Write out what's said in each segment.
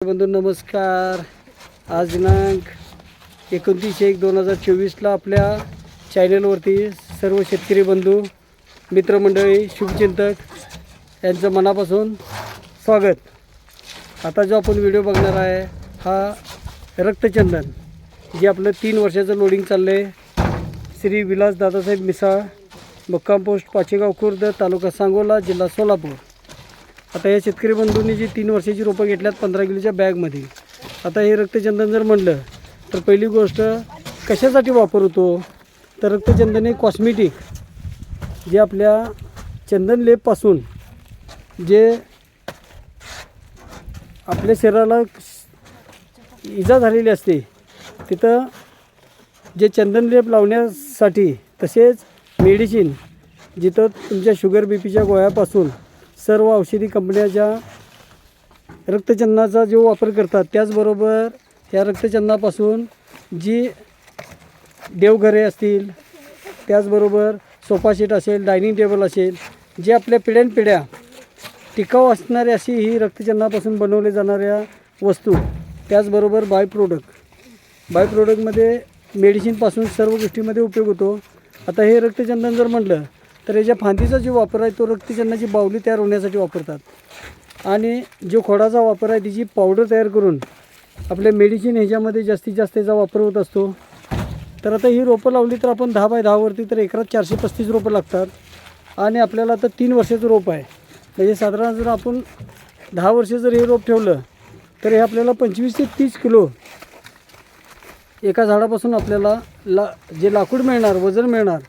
बंधू नमस्कार. आज दिनांक एकोणतीस एक दोन हजार चोवीसला आपल्या चॅनलवरती सर्व शेतकरी बंधू मित्रमंडळी शुभचिंतक यांचं मनापासून स्वागत. आता जो आपण व्हिडिओ बघणार आहे हा रक्तचंदन जे आपलं तीन वर्षाचं लोडिंग चाललं आहे श्री विलास दादासाहेब मिसाळ मुक्काम पोस्ट पाचेगाव खुर्द तालुका सांगोला जिल्हा सोलापूर. आता या शेतकरी बंधूंनी जी तीन वर्षाची रोपं घेतल्यात पंधरा किलोच्या बॅगमध्ये. आता हे रक्तचंदन जर म्हणलं तर पहिली गोष्ट कशासाठी वापर होतो तर रक्तचंदन हे कॉस्मेटिक जे आपल्या चंदन लेपपासून जे आपल्या शरीराला इजा झालेली असते तिथं जे चंदन लेप लावण्यासाठी तसेच मेडिसिन जिथं तुमच्या शुगर बी पीच्या गोळ्यापासून सर्व औषधी कंपन्याच्या रक्तचंदनाचा जो वापर करतात त्याचबरोबर त्या रक्तचंदनापासून जी देवघरे असतील त्याचबरोबर सोफासेट असेल डायनिंग टेबल असेल जे आपल्या पिढ्यानपिढ्या टिकाऊ असणारी अशी ही रक्तचंदनापासून बनवल्या जाणाऱ्या वस्तू त्याचबरोबर बाय प्रोडक्ट बाय प्रोडक्टमध्ये मेडिसिनपासून सर्व गोष्टीमध्ये उपयोग होतो. आता हे रक्तचंदन जर म्हटलं तर याच्या फांदीचा जो वापर आहे तो रक्तचंदनाची बावली तयार होण्यासाठी वापरतात. आणि जो खोडाचा वापर आहे तिची पावडर तयार करून आपल्या मेडिसिन ह्याच्यामध्ये जास्तीत जास्त याचा वापर होत असतो. तर आता ही रोपं लावली तर आपण दहा बाय दहावरती तर एकरात चारशे पस्तीस रोपं लागतात. आणि आपल्याला आता तीन वर्षाचं रोप आहे. म्हणजे साधारण जर आपण दहा वर्ष जर हे रोप ठेवलं तर हे आपल्याला पंचवीस ते तीस किलो एका झाडापासून आपल्याला ला जे लाकूड मिळणार वजन मिळणार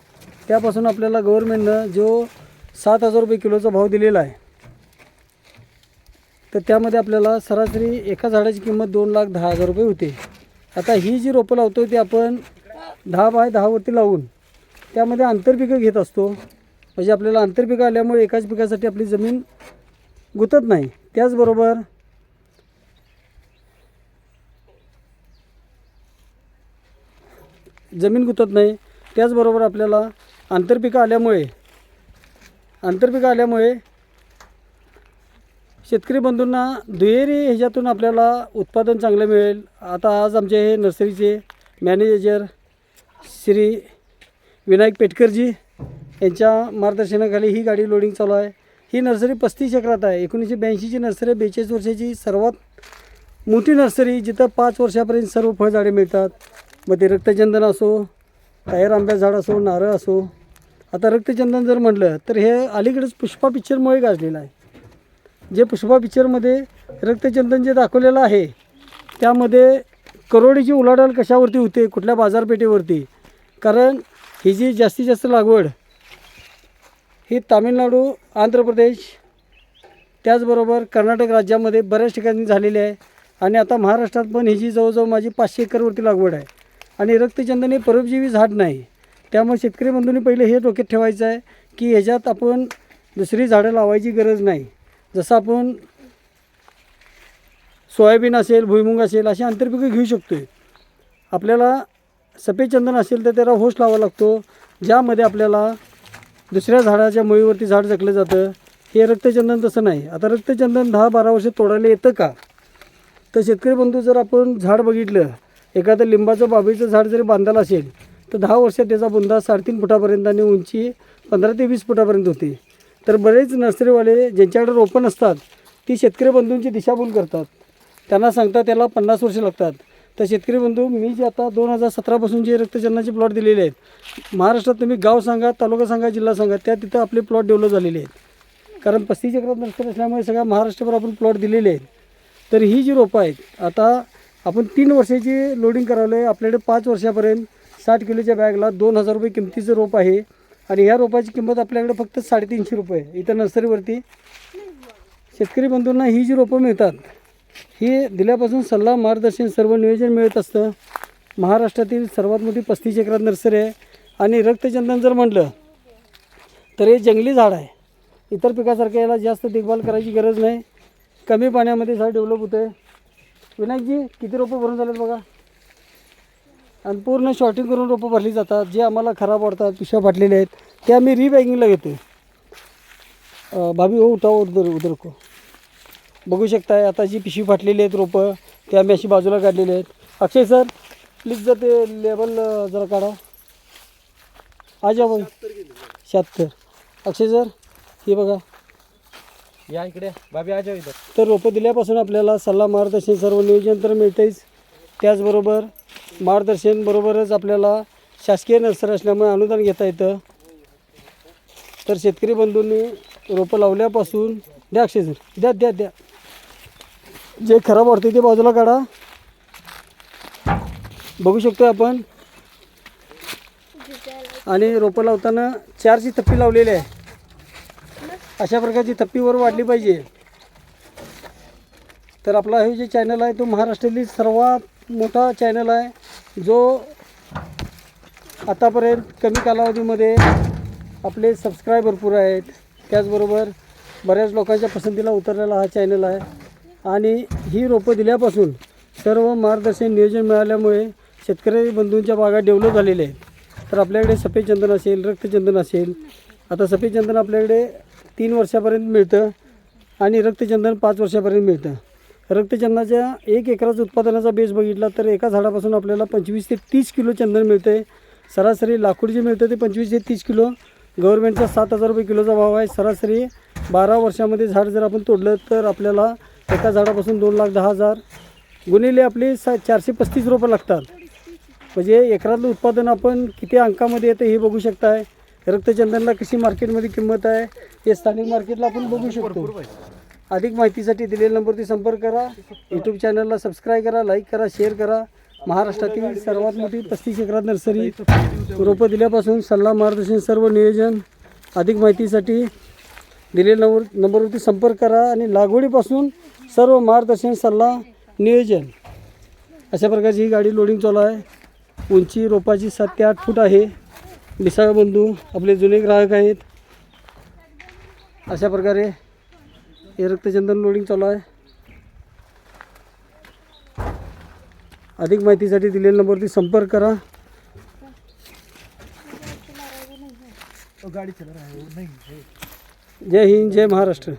त्यापासून आपल्याला गव्हर्नमेंटनं जो सात हजार रुपये किलोचा भाव दिलेला आहे तर त्यामध्ये आपल्याला सरासरी एका झाडाची किंमत दोन लाख दहा हजार रुपये होते. आता ही जी रोपं लावतो ती आपण दहा बाय दहावरती लावून त्यामध्ये आंतरपिकं घेत असतो. म्हणजे आपल्याला आंतरपिकं आल्यामुळे एकाच पिकासाठी आपली जमीन गुतत नाही. त्याचबरोबर जमीन गुतत नाही. त्याचबरोबर आपल्याला आंतरपिकं आल्यामुळे आंतरपिकं आल्यामुळे शेतकरी बंधूंना दुहेरी ह्याच्यातून आपल्याला उत्पादन चांगलं मिळेल. आता आज आमचे हे नर्सरीचे मॅनेजर श्री विनायक पेटकरजी यांच्या मार्गदर्शनाखाली ही गाडी लोडिंग चालू आहे. ही नर्सरी पस्तीस एकरात आहे. एकोणीसशे ब्याऐंशीची नर्सरी बेचाळीस वर्षाची सर्वात मोठी नर्सरी जिथं पाच वर्षापर्यंत सर्व फळझाडे मिळतात. मग ते रक्तचंदन असो कायर आंब्या झाड असो नारळ असो आता रक्तचंदन जर म्हटलं तर हे अलीकडेच पुष्पा पिक्चरमुळे गाजलेलं आहे. जे पुष्पा पिक्चरमध्ये रक्तचंदन जे दाखवलेलं आहे त्यामध्ये करोडीची उलाढाल कशावरती होते कुठल्या बाजारपेठेवरती? कारण ही जी जास्तीत जास्त लागवड ही तामिळनाडू आंध्र प्रदेश त्याचबरोबर कर्नाटक राज्यामध्ये बऱ्याच ठिकाणी झालेली आहे. आणि आता महाराष्ट्रात पण ही जी जवळजवळ माझी पाचशे एकरवरती लागवड आहे. आणि रक्तचंदन हे परोपजीवी झाड नाही. त्यामुळे शेतकरी बंधूंनी पहिले हे डोक्यात ठेवायचं आहे की ह्याच्यात आपण दुसरी झाडं लावायची गरज नाही. जसं आपण सोयाबीन असेल भुईमुंग असेल अशी आंतरपिकं घेऊ शकतो आहे आपल्याला सफेद चंदन असेल तर त्याला होश लावा लागतो. ज्यामध्ये आपल्याला दुसऱ्या झाडाच्या मुळीवरती झाड जखलं जातं. हे रक्तचंदन तसं नाही. आता रक्तचंदन दहा बारा वर्ष तोडायला येतं का? तर शेतकरी बंधू जर आपण झाड बघितलं एखादं लिंबाचं बाबीचं झाड जरी बांधायला असेल तर दहा वर्षात त्याचा बुंदा साडेतीन फुटापर्यंत आणि उंची पंधरा ते वीस फुटापर्यंत होते. तर बरेच नर्सरीवाले ज्यांच्याकडे रोपं नसतात ती शेतकरी बंधूंची दिशाभूल करतात. त्यांना सांगतात त्याला पन्नास वर्ष लागतात. तर शेतकरी बंधू मी जे आता दोन हजार सतरापासून जे रक्तचंदनाचे प्लॉट दिलेले आहेत महाराष्ट्रात तुम्ही गाव सांगा तालुका सांगा जिल्हा सांगा त्या तिथं आपले प्लॉट डेव्हलप झालेले आहेत. कारण पस्तीस एकरात नर्सरी असल्यामुळे सगळ्या महाराष्ट्रभर आपण प्लॉट दिलेले आहेत. तर ही जी रोपं आहेत आता आपण तीन वर्षाची लोडिंग करावलं आहे आपल्याकडे पाच वर्षापर्यंत साठ किलोच्या बॅगला दोन हजार रुपये किमतीचं रोप आहे. आणि ह्या रोपाची किंमत आपल्याकडे फक्त साडेतीनशे रुपये इथं नर्सरीवरती शेतकरी बंधूंना ही जी रोपं मिळतात ही दिल्यापासून सल्ला मार्गदर्शन सर्व नियोजन मिळत असतं. महाराष्ट्रातील सर्वात मोठी पस्तीस एकरात नर्सरी आहे. आणि रक्तचंदन जर म्हटलं तर हे जंगली झाड आहे. इतर पिकासारखं याला जास्त देखभाल करायची गरज नाही. कमी पाण्यामध्ये झाड डेव्हलप होतं आहे विनायकजी किती रोपं भरून झालेत बघा? आणि पूर्ण शॉर्टिंग करून रोपं भरली जातात. जे आम्हाला खराब वाटतात पिशव्या फाटलेले आहेत ते आम्ही रीबॅगिंगला घेतो भाभी हो उठाओ उधर उधर को बघू शकताय आता जी पिशवी फाटलेली आहेत रोपं ते आम्ही अशी बाजूला काढलेली आहेत. अक्षय सर प्लीज जर ते लेबल जरा काढा. आज आपण शहात्तर. अक्षय सर हे बघा. या इकडे. बाबी आजा इथं. तर रोपं दिल्यापासून आपल्याला सल्ला मार्गदर्शन सर्व नियोजन तर मिळतेच त्याचबरोबर मार्गदर्शन बरोबरच आपल्याला शासकीय नर्सरी असल्यामुळे अनुदान घेता येतं. तर शेतकरी बंधूंनी रोपं लावल्यापासून द्या अक्षय द्या द्या द्या. जे खराब वाटते ते बाजूला काढा. बघू शकतो आपण. आणि रोपं लावताना चारची थप्पी लावलेली आहे. अशा प्रकारची थप्पीवर वाढली पाहिजे. तर आपला हे जे चॅनल आहे तो महाराष्ट्रातील सर्वात मोठा चॅनल आहे. जो आतापर्यंत कमी कालावधीमध्ये आपले सबस्क्राईब भरपूर आहेत त्याचबरोबर बऱ्याच लोकांच्या पसंतीला उतरलेला हा चॅनल आहे आणि ही रोपं दिल्यापासून सर्व मार्गदर्शन नियोजन मिळाल्यामुळे शेतकरी बंधूंच्या बागा डेव्हलप झालेल्या आहेत. तर आपल्याकडे सफेद चंदन असेल रक्तचंदन असेल आता सफेद चंदन आपल्याकडे तीन वर्षापर्यंत मिळतं आणि रक्तचंदन पाच वर्षापर्यंत मिळतं. रक्तचंदनाच्या एक एकराचं उत्पादनाचा बेस बघितला तर एका झाडापासून आपल्याला पंचवीस ते तीस किलो चंदन मिळतं आहे सरासरी लाकूड जे मिळतं ते पंचवीस ते तीस किलो. गव्हर्मेंटचा सात हजार रुपये किलोचा भाव आहे. सरासरी बारा वर्षामध्ये झाड जर आपण तोडलं तर आपल्याला एका झाडापासून दोन लाख दहा हजार गुणिले आपले सा चारशे पस्तीस रुपये लागतात. म्हणजे एकरातलं उत्पादन आपण किती अंकामध्ये येतं हे बघू शकताय. रक्तचंदनला कशी मार्केटमध्ये किंमत आहे हे स्थानिक मार्केटला आपण बघू शकतो. अधिक माहितीसाठी दिलेल्या नंबरवरती संपर्क करा. यूट्यूब चॅनलला सबस्क्राईब करा लाईक करा शेअर करा. महाराष्ट्रातील सर्वात मोठी पस्तीस एकरात नर्सरी. रोपं दिल्यापासून सल्ला मार्गदर्शन सर्व नियोजन अधिक माहितीसाठी दिलेल्या नंबर नंबरवरती संपर्क करा आणि लागवडीपासून सर्व मार्गदर्शन सल्ला नियोजन. अशा प्रकारची ही गाडी लोडिंग चालू आहे. उंची रोपाची सात ते आठ फूट आहे. मिसाळ बंधू आपले जुने ग्राहक आहेत. अशा प्रकारे हे रक्तचंदन लोडिंग चालू आहे. अधिक माहितीसाठी दिलेल्या नंबरवरती संपर्क करा. जय हिंद जय महाराष्ट्र.